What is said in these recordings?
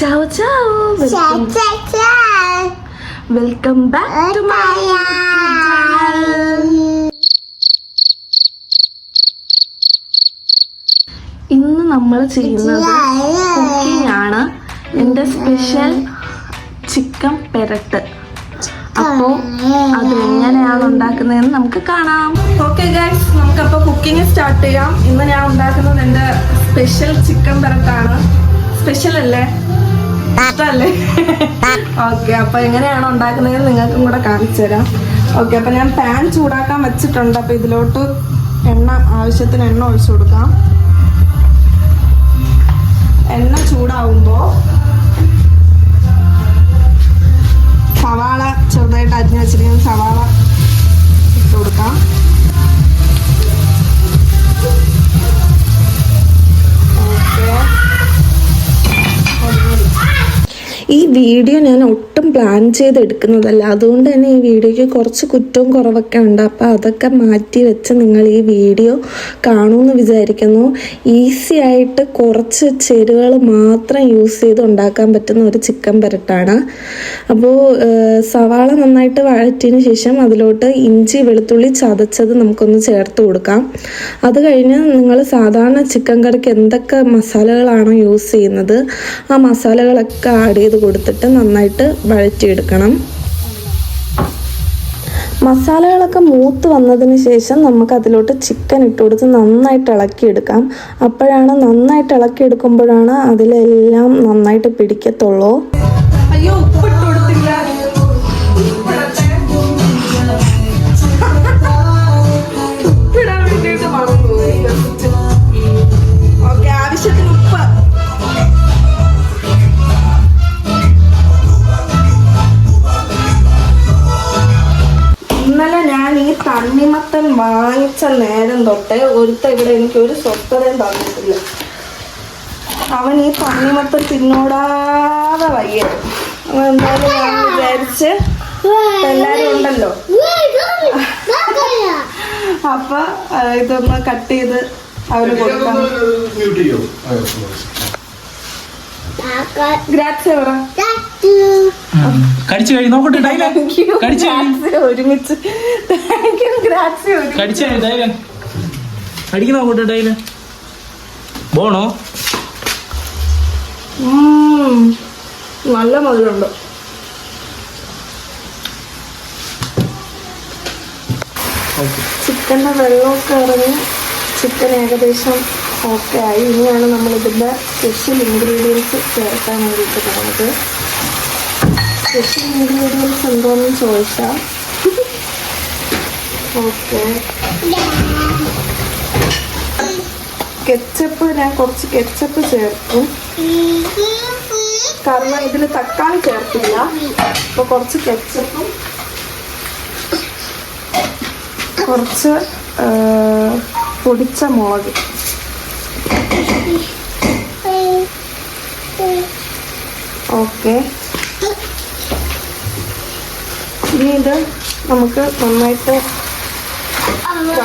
ചാവ് ചാവ്. Welcome welcome back to my ഇന്ന് നമ്മൾ ചെയ്യുന്നത് കുക്കിംഗ് ആണ് എന്റെ സ്പെഷ്യൽ ചിക്കൻ പെരട്ട്. അപ്പോൾ അത് എങ്ങനെയാണ് ഉണ്ടാക്കുന്നതെന്ന് നമുക്ക് കാണാം. ഓക്കെ ഗൈസ് നമുക്കപ്പോൾ കുക്കിംഗ് സ്റ്റാർട്ട് ചെയ്യാം. ഇന്ന് ഞാൻ ഉണ്ടാക്കുന്നത് എന്റെ സ്പെഷ്യൽ ചിക്കൻ പെരട്ടാണ്. സ്പെഷ്യൽ അല്ലേ? ഇഷ്ടമല്ലേ ഓക്കെ അപ്പൊ എങ്ങനെയാണ് ഉണ്ടാക്കുന്നതെന്ന് നിങ്ങൾക്കും കൂടെ കാണിച്ചു തരാം. ഓക്കെ അപ്പൊ ഞാൻ പാൻ ചൂടാക്കാൻ വെച്ചിട്ടുണ്ട്. അപ്പൊ ഇതിലോട്ട് എണ്ണ ആവശ്യത്തിന് എണ്ണ ഒഴിച്ചു കൊടുക്കാം. ഈ വീഡിയോ ഞാൻ ഒട്ടും പ്ലാൻ ചെയ്ത് എടുക്കുന്നതല്ല അതുകൊണ്ട് തന്നെ ഈ വീഡിയോയ്ക്ക് കുറച്ച് കുറ്റവും കുറവൊക്കെ ഉണ്ട്. അപ്പോൾ അതൊക്കെ മാറ്റി വെച്ച് നിങ്ങൾ ഈ വീഡിയോ കാണുമെന്ന് വിചാരിക്കുന്നു. ഈസി ആയിട്ട് കുറച്ച് ചേരുവകൾ മാത്രം യൂസ് ചെയ്ത് ഉണ്ടാക്കാൻ പറ്റുന്ന ഒരു ചിക്കൻ പെരട്ടാണ്. അപ്പോൾ സവാള നന്നായിട്ട് വഴറ്റിയതിന് ശേഷം അതിലോട്ട് ഇഞ്ചി വെളുത്തുള്ളി ചതച്ചത് നമുക്കൊന്ന് ചേർത്ത് കൊടുക്കാം. അത് കഴിഞ്ഞ് നിങ്ങൾ സാധാരണ ചിക്കൻ കറിക്ക് എന്തൊക്കെ മസാലകളാണോ യൂസ് ചെയ്യുന്നത് ആ മസാലകളൊക്കെ ആഡ് ചെയ്ത് കൊടുത്തിട്ട് നന്നായിട്ട് വഴറ്റിയെടുക്കണം. മസാലകളൊക്കെ മൂത്ത് വന്നതിന് ശേഷം നമുക്ക് അതിലോട്ട് ചിക്കൻ ഇട്ട് കൊടുത്ത് നന്നായിട്ട് ഇളക്കിയെടുക്കാം. അപ്പോഴാണ് നന്നായിട്ട് ഇളക്കിയെടുക്കുമ്പോഴാണ് അതിലെല്ലാം നന്നായിട്ട് പിടിക്കത്തുള്ളൂ. അയ്യോ വാങ്ങിച്ച നേരം തൊട്ട് ഒരുത്ത ഇവിടെ എനിക്ക് ഒരു സ്വസ്ഥതയും തന്നിട്ടില്ല. അവൻ ഈ തണ്ണിമത്തൻ തിന്നോടാതെ വയ്യ. അവൻ എന്തായാലും ഞാൻ വിചാരിച്ച് എല്ലാരും ഉണ്ടല്ലോ. അപ്പൊ ഇതൊന്ന് കട്ട് ചെയ്ത് അവർ കൊടുക്കാം. ഗ്രാറ്റ്സ് പറ കടിച്ചു നോക്കട്ടെ ഒരുമിച്ച്. കടിച്ചു ഡൈല ഡൈല പോണോ ഉം. നല്ല മധുരമുണ്ട്. ചിക്കന്റെ വെള്ളമൊക്കെ ഇറങ്ങി ചിക്കൻ ഏകദേശം ഓക്കെ ആയി. ഇനിയാണ് നമ്മൾ ഇതിന്റെ സ്പെഷ്യൽ ഇൻഗ്രീഡിയൻസ് ചേർക്കാൻ വേണ്ടിയിട്ട് പോകുന്നത്. സ്പെഷ്യൽ ഇൻഗ്രീഡിയൻസ് എന്തോന്ന് ചോദിച്ചാൽ കെച്ചപ്പ് ഞാൻ കുറച്ച് കെച്ചപ്പ് ചേർക്കും. കാരണം ഇതിൽ തക്കാളി ചേർത്തില്ല അപ്പോൾ കുറച്ച് കെച്ചപ്പും കുറച്ച് പൊടിച്ച മുളക്. ഓക്കെ. ഇനി ഇത് നമുക്ക് നന്നായിട്ട്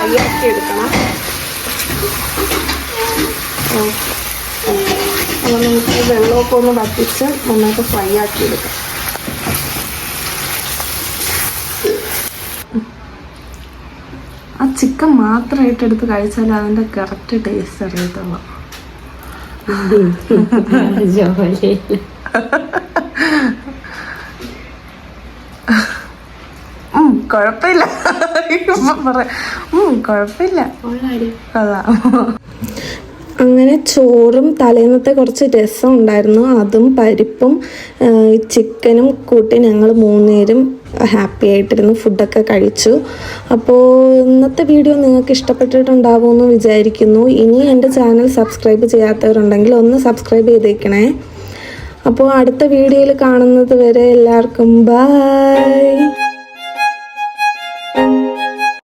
ഫ്രൈ ആക്കി എടുക്കണം അപ്പോൾ നമുക്ക് വെള്ളമൊക്കെ ഒന്ന് വറ്റിച്ച് നന്നായിട്ട് ഫ്രൈ ആക്കി എടുക്കാം. ആ ചിക്കൻ മാത്രമായിട്ട് എടുത്ത് കഴിച്ചാൽ അതിന്റെ കറക്റ്റ് ടേസ്റ്റ് അറിയത്തുള്ളൂ. കുഴപ്പമില്ല കുഴപ്പമില്ല അങ്ങനെ ചോറും തലേന്നത്തെ കുറച്ച് രസം ഉണ്ടായിരുന്നു. അതും പരിപ്പും ചിക്കനും കൂട്ടി ഞങ്ങൾ മൂന്നുപേരും ഹാപ്പി ആയിട്ടിരുന്നു. ഫുഡൊക്കെ കഴിച്ചു. അപ്പോൾ ഇന്നത്തെ വീഡിയോ നിങ്ങൾക്ക് ഇഷ്ടപ്പെട്ടിട്ടുണ്ടാവുമെന്ന് വിചാരിക്കുന്നു. ഇനി എന്റെ ചാനൽ സബ്സ്ക്രൈബ് ചെയ്യാത്തവരുണ്ടെങ്കിൽ ഒന്ന് സബ്സ്ക്രൈബ് ചെയ്തേക്കണേ. അപ്പോൾ അടുത്ത വീഡിയോയിൽ കാണുന്നത് വരെ എല്ലാവർക്കും ബൈ.